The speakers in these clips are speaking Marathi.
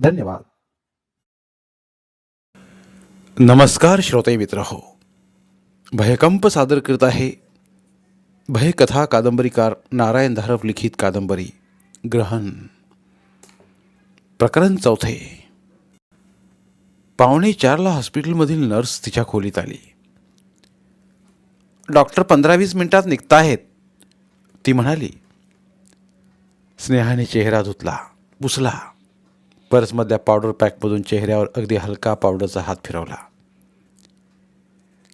धन्यवाद. नमस्कार श्रोते मित्र हो भयकंप सादर करत आहे भयकथा कादंबरीकार नारायण धारप लिखित कादंबरी ग्रहण. प्रकरण चौथे. पावणे चारला हॉस्पिटलमधील नर्स तिच्या खोलीत आली. डॉक्टर पंधरा वीस मिनिटात निघताहेत. ती म्हणाली स्नेहाने चेहरा धुतला पुसला. पर्समधल्या पावडर पॅकमधून चेहऱ्यावर अगदी हलका पावडरचा हात फिरवला.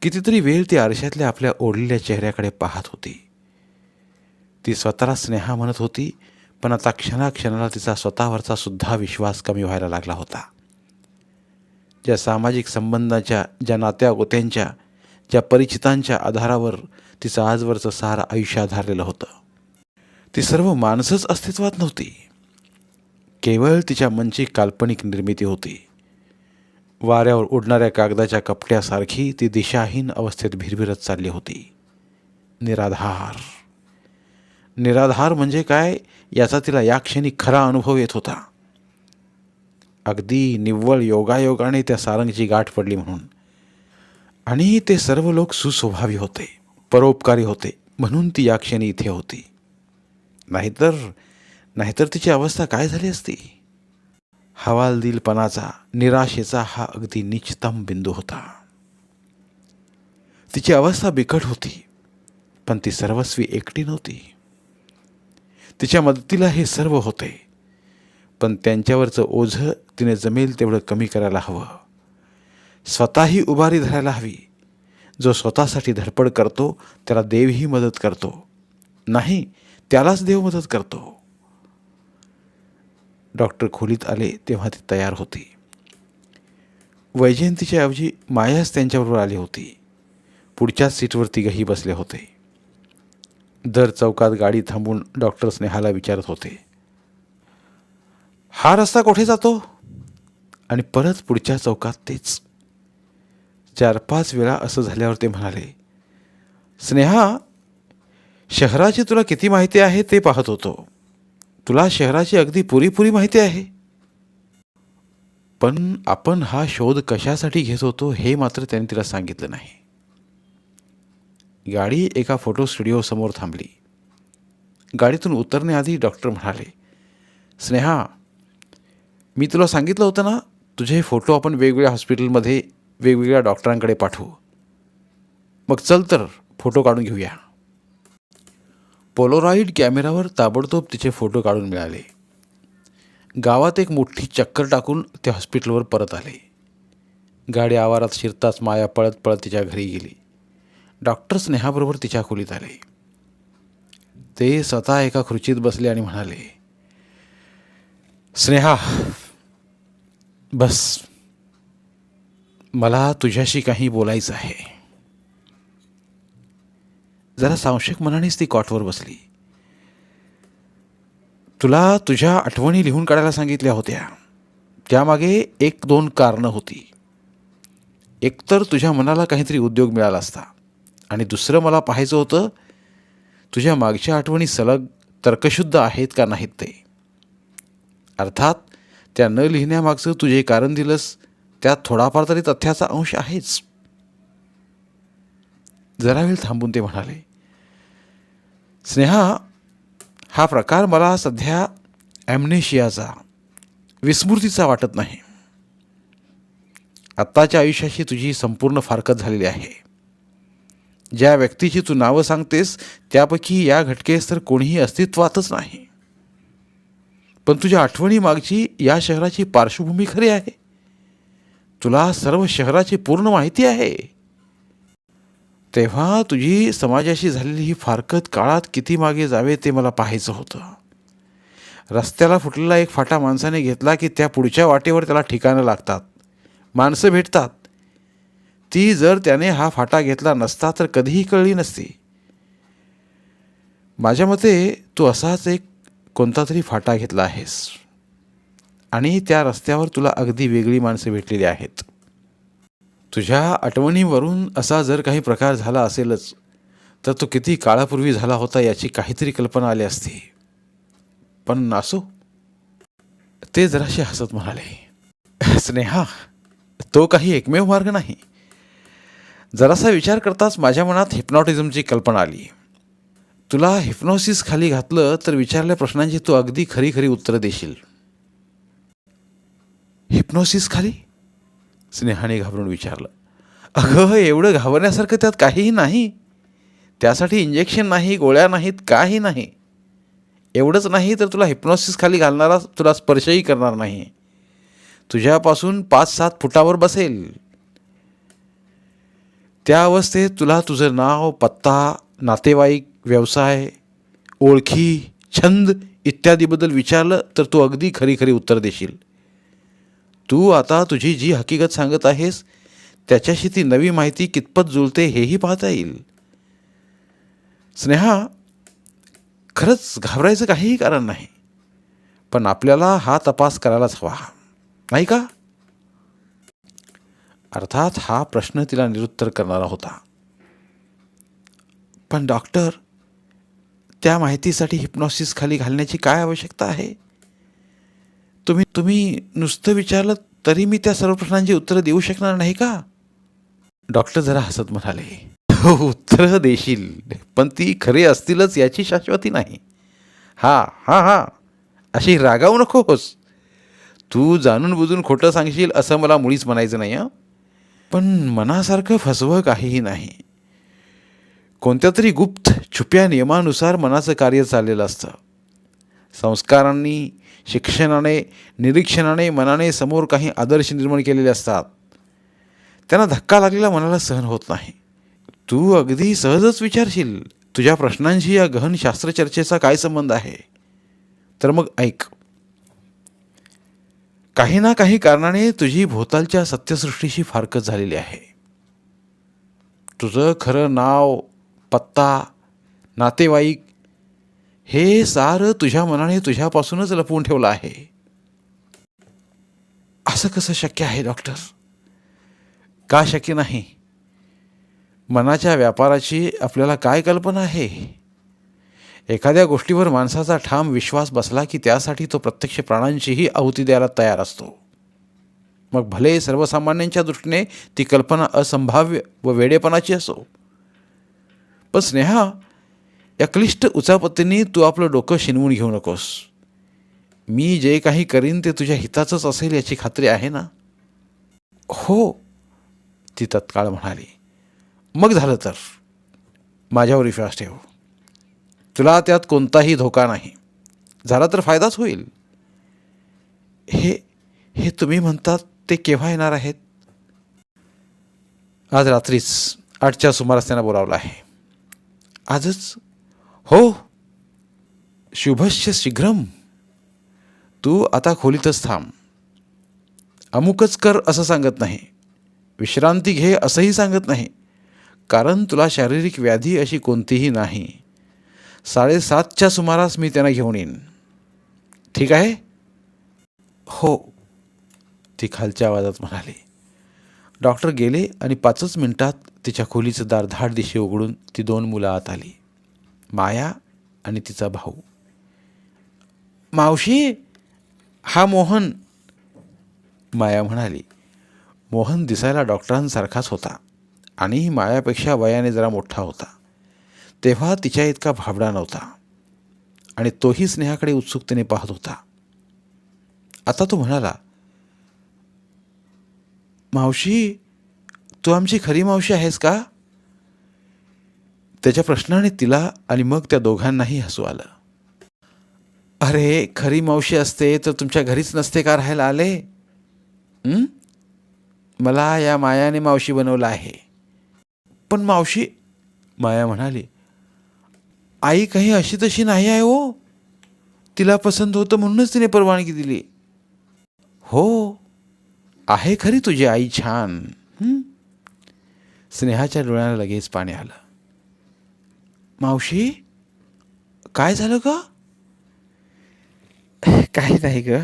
कितीतरी वेळ ती आरशातल्या आपल्या ओढलेल्या चेहऱ्याकडे पाहत होती. ती स्वतःला स्नेहा म्हणत होती पण आता क्षणाक्षणाला तिचा स्वतःवरचा सुद्धा विश्वास कमी व्हायला लागला होता. ज्या सामाजिक संबंधाच्या ज्या नात्या गोत्यांच्या ज्या परिचितांच्या आधारावर तिचं आजवरचं सारं आयुष्य आधारलेलं होतं. ती सर्व माणसंच अस्तित्वात नव्हती. केवळ तिच्या मनची काल्पनिक निर्मिती होती. वाऱ्यावर उडणाऱ्या कागदाच्या कपट्यासारखी ती दिशाहीन अवस्थेत भिरभिरत चालली होती. निराधार. निराधार म्हणजे काय? याचा तिला या क्षणी खरा अनुभव येत होता. अगदी निव्वळ योगायोगाने त्या सारंगची गाठ पडली म्हणून. आणि ते सर्व लोक सुस्वभावी होते परोपकारी होते म्हणून ती या क्षणी इथे होती. नाहीतर नाहीतर तिची अवस्था काय झाली असती? हवालदिलपणाचा निराशेचा हा अगदी निचतम बिंदू होता. तिची अवस्था बिकट होती पण ती सर्वस्वी एकटी नव्हती. तिच्या मदतीला हे सर्व होते पण त्यांच्यावरचं ओझं तिने जमेल तेवढं कमी करायला हवं. स्वतःही उभारी धरायला हवी. जो स्वतःसाठी धडपड करतो त्याला देवही मदत करतो. नाही त्यालाच देव मदत करतो. डॉक्टर खोलीत आले तेव्हा ती तयार होती. वैजयंतीच्या ऐवजी मायाच त्यांच्याबरोबर आली होती. पुढच्याच सीटवर तिघही बसले होते. दर चौकात गाडी थांबून डॉक्टर स्नेहाला विचारत होते. हा रस्ता कुठे जातो? आणि परत पुढच्या चौकात तेच. चार पाच वेळा असं झाल्यावर ते म्हणाले स्नेहा शहराची तुला किती माहिती आहे ते पाहत होतो. तुला शहराची अगदी पुरीपुरी माहिती आहे. पण आपण हा शोध कशासाठी घेत होतो हे मात्र त्याने तिला सांगितलं नाही. गाडी एका फोटो स्टुडिओसमोर थांबली. गाडीतून उतरण्याआधी डॉक्टर म्हणाले स्नेहा मी तुला सांगितलं होतं ना तुझे फोटो आपण वेगवेगळ्या हॉस्पिटलमध्ये वेगवेगळ्या डॉक्टरांकडे पाठवू. मग चल तर फोटो काढून घेऊया. पोलोराईड कॅमेरावर ताबडतोब तिचे फोटो काढून मिळाले. गावात एक मोठी चक्कर टाकून ते हॉस्पिटलवर परत आले. गाडी आवारात शिरताच माया पळत पळत तिच्या घरी गेली. डॉक्टर स्नेहाबरोबर तिच्या खोलीत आले. ते स्वतः एका खुर्चीत बसले आणि म्हणाले स्नेहा बस. मला तुझ्याशी काही बोलायचं आहे. जरा सांशिक मनानेच ती कॉटवर बसली. तुला तुझ्या आठवणी लिहून काढायला सांगितल्या होत्या. त्यामागे एक दोन कारणं होती. एकतर तुझ्या मनाला काहीतरी उद्योग मिळाला असता आणि दुसरं मला पाहायचं होतं तुझ्या मागच्या आठवणी सलग तर्कशुद्ध आहेत का नाहीत ते? अर्थात त्या न लिहिण्यामागचं तुझे कारण दिलंस त्यात थोडाफार तरी तथ्याचा अंश आहेच. जरा वेळ थांबून ते म्हणाले. स्नेहा हा प्रकार मला सध्या ॲम्नेशियाचा विस्मृतीचा वाटत नाही. आत्ताच्या आयुष्याशी तुझी संपूर्ण फारकत झालेली आहे. ज्या व्यक्तीची तू नावं सांगतेस त्यापैकी या घटकेस तर कोणीही अस्तित्वातच नाही. पण तुझ्या आठवणी मागची या शहराची पार्श्वभूमी खरी आहे. तुला सर्व शहराची पूर्ण माहिती आहे. तेव्हा तुझी समाजाशी झालेली ही फारकत काळात किती मागे जावे ते मला पाहायचं होतं. रस्त्याला फुटलेला एक फाटा माणसाने घेतला की त्या पुढच्या वाटेवर त्याला ठिकाणं लागतात. माणसं भेटतात. ती जर त्याने हा फाटा घेतला नसता तर कधीही कळली नसती. माझ्या मते तू असाच एक कोणता तरी फाटा घेतला आहेस. आणि त्या रस्त्यावर तुला अगदी वेगळी माणसं भेटलेली आहेत. तुझ्या आठवणीवरून असा जर काही प्रकार झाला असेलच तर तो किती काळापूर्वी झाला होता याची काहीतरी कल्पना आली असती. पण असो ते जराशी हसत म्हणाले स्नेहा तो काही एकमेव मार्ग नाही. जरासा विचार करताच माझ्या मनात हिप्नॉटिझमची कल्पना आली. तुला हिप्नॉसिस खाली घातलं तर विचारल्या प्रश्नांची तू अगदी खरी खरी उत्तरं देशील. हिप्नॉसिस खाली? स्नेहाने घाबरून विचारलं अगं एवढं घाबरण्यासारखं त्यात काहीही नाही. त्यासाठी इंजेक्शन नाही गोळ्या नाहीत काही नाही. एवढंच नाही तर तुला हिप्नॉसिस खाली घालणारा तुला स्पर्शही करणार नाही. तुझ्यापासून पाच सात फुटावर बसेल. त्या अवस्थेत तुला तुझं नाव पत्ता नातेवाईक व्यवसाय ओळखी छंद इत्यादीबद्दल विचारलं तर तू अगदी खरी खरी उत्तर देशील. तू आता तुझी जी हकीकत सांगत आहेस त्याच्याशी ती नवी माहिती कितपत जुळते हेही पाहता येईल. स्नेहा खरंच घाबरायचं काहीही कारण नाही पण आपल्याला हा तपास करायलाच हवा नाही का? अर्थात हा प्रश्न तिला निरुत्तर करणारा होता. पण डॉक्टर त्या माहितीसाठी हिप्नॉसिस खाली घालण्याची काय आवश्यकता आहे? तुम्ही तुम्ही नुसतं विचारलं तरी मी त्या सर्व प्रश्नांची उत्तरं देऊ शकणार नाही का? डॉक्टर जरा हसत म्हणाले "हो, उत्तरं देशील पण ती खरी असतीलच याची शाश्वती नाही. हा हा हा अशी रागावू नकोस. तू जाणून बुजून खोटं सांगशील असं मला मुळीच म्हणायचं नाही पण मनासारखं फसवं काहीही नाही. कोणत्या तरी गुप्त छुप्या नियमानुसार मनाचं कार्य चाललेलं असतं. संस्कारांनी शिक्षणाने निरीक्षणाने मनाने समोर काही आदर्श निर्माण केलेले असतात. त्यांना धक्का लागलेला मनाला सहन होत नाही. तू अगदी सहजच विचारशील तुझ्या प्रश्नांशी या गहन शास्त्रचर्चेचा काय संबंध आहे? तर मग ऐक. काही ना काही कारणाने तुझी भोवतालच्या सत्यसृष्टीशी फारकत झालेली आहे. तुझं खरं नाव पत्ता नातेवाईक हे सारं तुझ्या मनाने तुझ्यापासूनच लपवून ठेवलं आहे. असं कसं शक्य आहे डॉक्टर का शक्य नाही? मनाच्या व्यापाराची आपल्याला काय कल्पना आहे? एखाद्या गोष्टीवर माणसाचा ठाम विश्वास बसला की त्यासाठी तो प्रत्यक्ष प्राणांचीही आहुती द्यायला तयार असतो. मग भले सर्वसामान्यांच्या दृष्टीने ती कल्पना असंभाव्य व वेडेपणाची असो. पण स्नेहा या क्लिष्ट उचापत्तीने तू आपलं डोकं शिनवून घेऊ नकोस. मी जे काही करीन ते तुझ्या हिताचंच असेल याची खात्री आहे ना? हो ती तत्काळ म्हणाली. मग झालं तर? माझ्यावर विश्वास ठेव. तुला त्यात कोणताही धोका नाही. झाला तर फायदाच होईल. हे हे तुम्ही म्हणतात ते केव्हा येणार आहेत? आज रात्रीच आठच्या सुमारास त्यांना बोलावलं आहे. आजच हो शुभश्य शीघ्रम. तू आता खोलीतच थांब. अमुकच कर असं सांगत नाही. विश्रांती घे असंही सांगत नाही. कारण तुला शारीरिक व्याधी अशी कोणतीही नाही. साडेसातच्या सुमारास मी त्यांना घेऊन येईन. ठीक आहे? हो ती खालच्या आवाजात म्हणाली. डॉक्टर गेले आणि पाचच मिनिटात तिच्या खोलीचं दार धाड दिशे उघडून ती दोन मुलं आत आली. माया आणि तिचा भाऊ. मावशी हा मोहन माया म्हणाली मोहन दिसायला डॉक्टरांसारखाच होता आणि मायापेक्षा वयाने जरा मोठा होता. तेव्हा तिच्या इतका भाबडा नव्हता आणि तोही स्नेहाकडे उत्सुकतेने पाहत होता. आता तो म्हणाला मावशी तू आमची खरी मावशी आहेस का? त्याच्या प्रश्नाने तिला आणि मग त्या दोघांनाही हसू आलं. अरे खरी मावशी असते तर तुमच्या घरीच नसते का राहायला आले? मला या मायाने मावशी बनवलं आहे. पण मावशी माया म्हणाली आई काही अशी तशी नाही आहे हो. तिला पसंत होतं म्हणूनच तिने परवानगी दिली. हो आहे खरी तुझी आई छान. स्नेहाच्या डोळ्याला लगेच पाणी आलं. मावशी? काय झालं ग? काही नाही ग.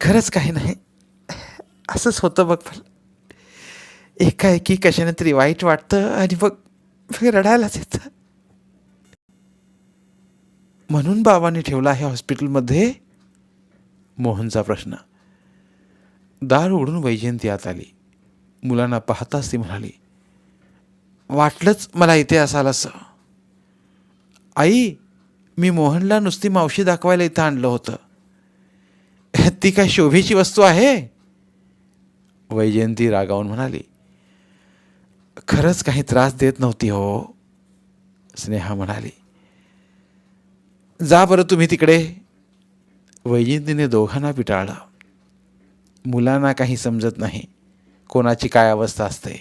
खरंच काही नाही. असंच होतं बघ मला एकाएकी कशाने तरी वाईट वाटतं आणि मग मग रडायलाच येतं. म्हणून बाबांनी ठेवला आहे हॉस्पिटलमध्ये? मोहनचा प्रश्न. दार उघडून वैजयंती आत आली. मुलांना पाहताच ती म्हणाली वाटलंच मला इथे असाल असं आई मी मोहनला नुसती मावशी दाखवायला इथं आणलं होतं. ती काय शोभेची वस्तू आहे? वैजयंती रागावून म्हणाली खरंच काही त्रास देत नव्हती हो. स्नेहा म्हणाली जा बरं तुम्ही तिकडे. वैजयंतीने दोघांना पिटाळलं. मुलांना काही समजत नाही कोणाची काय अवस्था असते.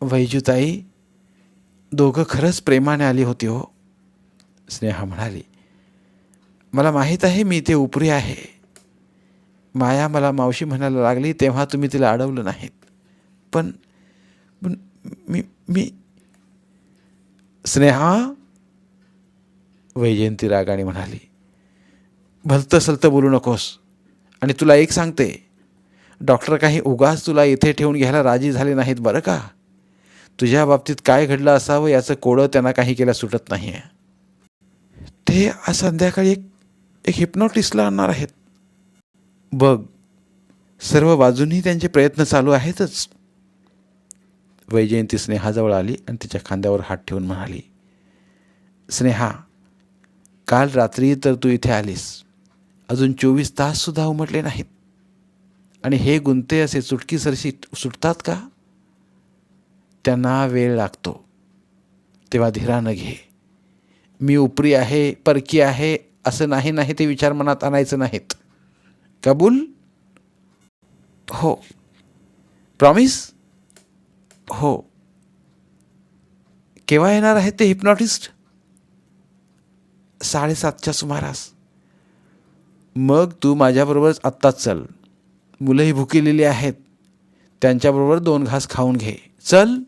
वैजूताई दोघं खरंच प्रेमाने आली होती हो. स्नेहा म्हणाली मला माहीत आहे मी ते उपरी आहे. माया मला मावशी म्हणायला लागली तेव्हा तुम्ही तिला अडवलं नाहीत. पण पण मी मी स्नेहा वैजयंती रागाने म्हणाली भलतं सलतं बोलू नकोस. आणि तुला एक सांगते डॉक्टर काही उगाच तुला इथे ठेवून घ्यायला राजी झाले नाहीत बरं का? तुझ्या बाबतीत काय घडलं असावं याचं कोडं त्यांना काही केल्या सुटत नाही आहे ते आज संध्याकाळी एक एक हिप्नॉटिस्टला आणणार आहेत. बघ सर्व बाजूंनी त्यांचे प्रयत्न चालू आहेतच. वैजयंती स्नेहाजवळ आली आणि तिच्या खांद्यावर हात ठेवून म्हणाली स्नेहा काल रात्री तर तू इथे आलीस. अजून चोवीस ताससुद्धा उमटले नाहीत. आणि हे गुंते असे चुटकीसरशी सुटतात का? त्यांना वेळ लागतो. तेव्हा धीरानं घे. मी उपरी आहे परकी आहे असं नाही नाही ते विचार मनात आणायचं नाहीत. कबूल? हो. प्रॉमिस हो. केव्हा येणार आहेत ते हिप्नॉटिस्ट साडेसातच्या सुमारास. मग तू माझ्याबरोबरच आत्ताच चल. मुलंही भुकेलेली आहेत. त्यांच्याबरोबर दोन घास खाऊन घे. चल.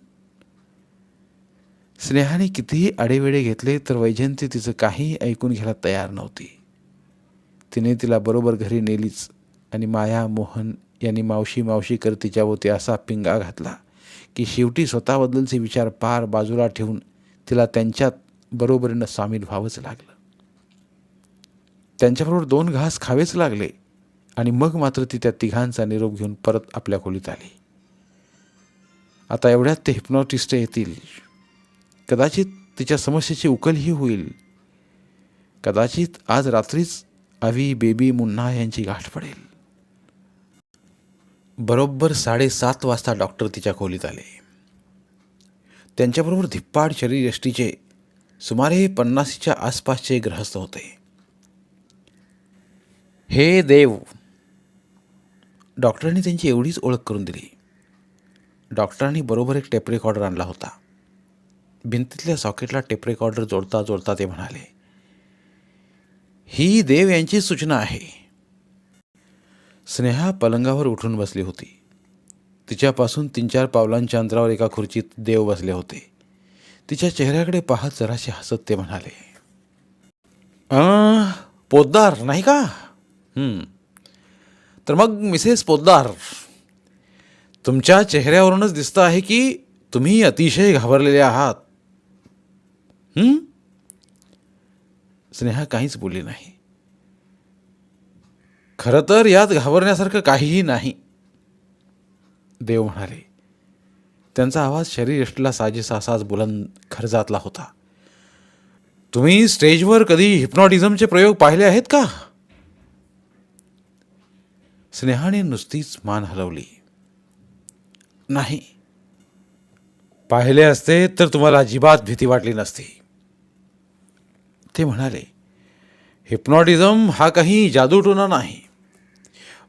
स्नेहाने कितीही आडेवेडे घेतले तर वैजयंती तिचं काहीही ऐकून घ्यायला तयार नव्हती. तिने तिला बरोबर घरी नेलीच आणि माया मोहन यांनी मावशी मावशी करत तिच्याभोवती असा पिंगा घातला की शेवटी स्वतःबद्दलचे विचार पार बाजूला ठेवून तिला त्यांच्यात बरोबरीनं सामील व्हावंच लागलं. त्यांच्याबरोबर दोन घास खावेच लागले आणि मग मात्र ती त्या तिघांचा निरोप घेऊन परत आपल्या खोलीत आली. आता एवढ्यात ते हिप्नॉटिस्ट येतील. कदाचित तिच्या समस्येची उकलही होईल. कदाचित आज रात्रीच आवी बेबी मुन्ना यांची गाठ पडेल. बरोबर साडेसात वाजता डॉक्टर तिच्या खोलीत आले. त्यांच्याबरोबर धिप्पाड शरीरयष्टीचे सुमारे पन्नासीच्या आसपासचे ग्रहस्थ होते. हे देव! डॉक्टरांनी त्यांची एवढीच ओळख करून दिली. डॉक्टरांनी बरोबर एक टेप रेकॉर्डर आणला होता. भिंतीतल्या सॉकेटला टेप रेकॉर्डर जोडता जोडता ते म्हणाले ही देव यांची सूचना आहे. स्नेहा पलंगावर उठून बसली होती. तिच्यापासून तीन चार पावलांच्या अंतरावर एका खुर्चीत देव बसले होते. तिच्या चेहऱ्याकडे पाहत जराशे हसत ते म्हणाले पोद्दार नाही का? तर मग मिसेस पोद्दार तुमच्या चेहऱ्यावरूनच दिसतं आहे की तुम्ही अतिशय घाबरलेले आहात. हं? स्नेहा काहीच बोलली नाही. खरं तर यात घाबरण्यासारखं काहीही नाही. देव म्हणाले त्यांचा आवाज शरीरयष्टीला साजेसा असाच बुलंद खर्जातला होता. तुम्ही स्टेजवर कधी हिप्नॉटिझमचे प्रयोग पाहिले आहेत का? स्नेहाने नुसतीच मान हलवली. नाही. पाहिले असते तर तुम्हाला अजिबात भीती वाटली नसती. ते म्हणाले हिप्नॉटिझम हा काही जादूटोना नाही.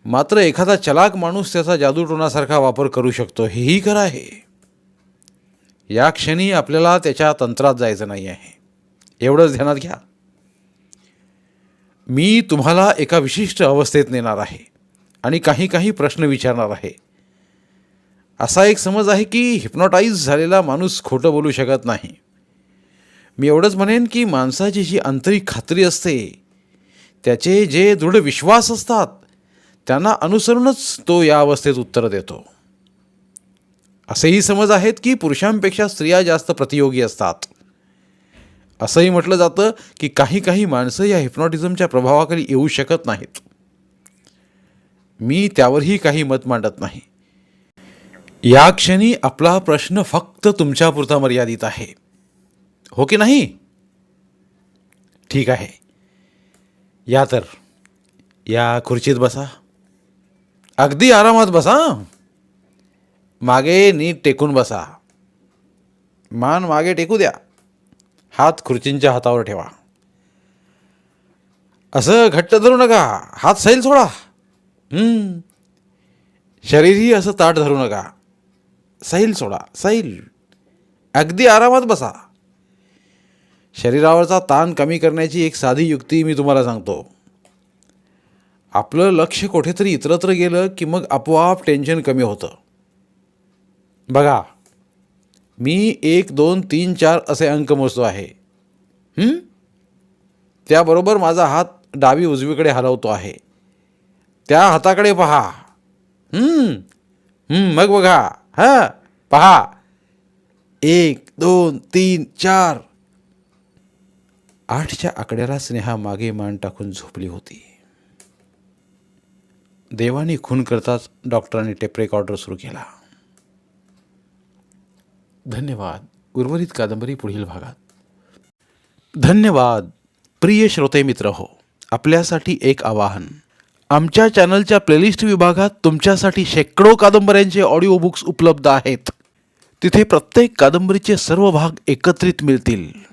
मात्र एखादा चलाक माणूस त्याचा जादूटोनासारखा वापर करू शकतो हेही खरं आहे. या क्षणी आपल्याला त्याच्या तंत्रात जायचं नाही आहे. एवढंच ध्यानात घ्या. मी तुम्हाला एका विशिष्ट अवस्थेत नेणार आहे आणि काही काही प्रश्न विचारणार आहे. असा एक समज आहे की हिप्नॉटाईज झालेला माणूस खोटं बोलू शकत नाही. मी एवढंच म्हणेन की माणसाची जी आंतरिक खात्री असते त्याचे जे दृढ विश्वास असतात त्यांना अनुसरूनच तो या अवस्थेत उत्तर देतो. असेही समज आहेत की पुरुषांपेक्षा स्त्रिया जास्त प्रतियोगी असतात. असंही म्हटलं जातं की काही काही माणसं या हिप्नॉटिझमच्या प्रभावाखाली येऊ शकत नाहीत. मी त्यावरही काही मत मांडत नाही. या क्षणी आपला प्रश्न फक्त तुमच्यापुरता मर्यादित आहे. हो की नाही? ठीक आहे. या तर. या खुर्चीत बसा. अगदी आरामात बसा मागे नीट टेकून बसा. मान मागे टेकू द्या. हात खुर्चींच्या हातावर ठेवा. असं घट्ट धरू नका. हात सैल सोडा. शरीरही असं ताट धरू नका. सैल सोडा. सैल. अगदी आरामात बसा. शरीरावरचा ताण कमी करण्याची एक साधी युक्ती मी तुम्हाला सांगतो. आपलं लक्ष कुठेतरी इतरत्र गेलं की मग आपोआप टेन्शन कमी होतं. बघा मी एक दोन तीन चार असे अंक मोजतो आहे. त्याबरोबर माझा हात डावी उजवीकडे हलवतो आहे. त्या हाताकडे पहा. मग बघा. हां? पहा. एक दोन तीन चार. आठच्या आकड्याला स्नेहा मागे मान टाकून झोपली होती. देवाने खून करताच डॉक्टरांनी टेप रेकॉर्डर सुरू केला. धन्यवाद. उर्वरित कादंबरी पुढील भागात. धन्यवाद. प्रिय श्रोते मित्र हो आपल्यासाठी एक आवाहन. आमच्या चॅनलच्या प्लेलिस्ट विभागात तुमच्यासाठी शेकडो कादंबऱ्यांचे ऑडिओ बुक्स उपलब्ध आहेत. तिथे प्रत्येक कादंबरीचे सर्व भाग एकत्रित मिळतील.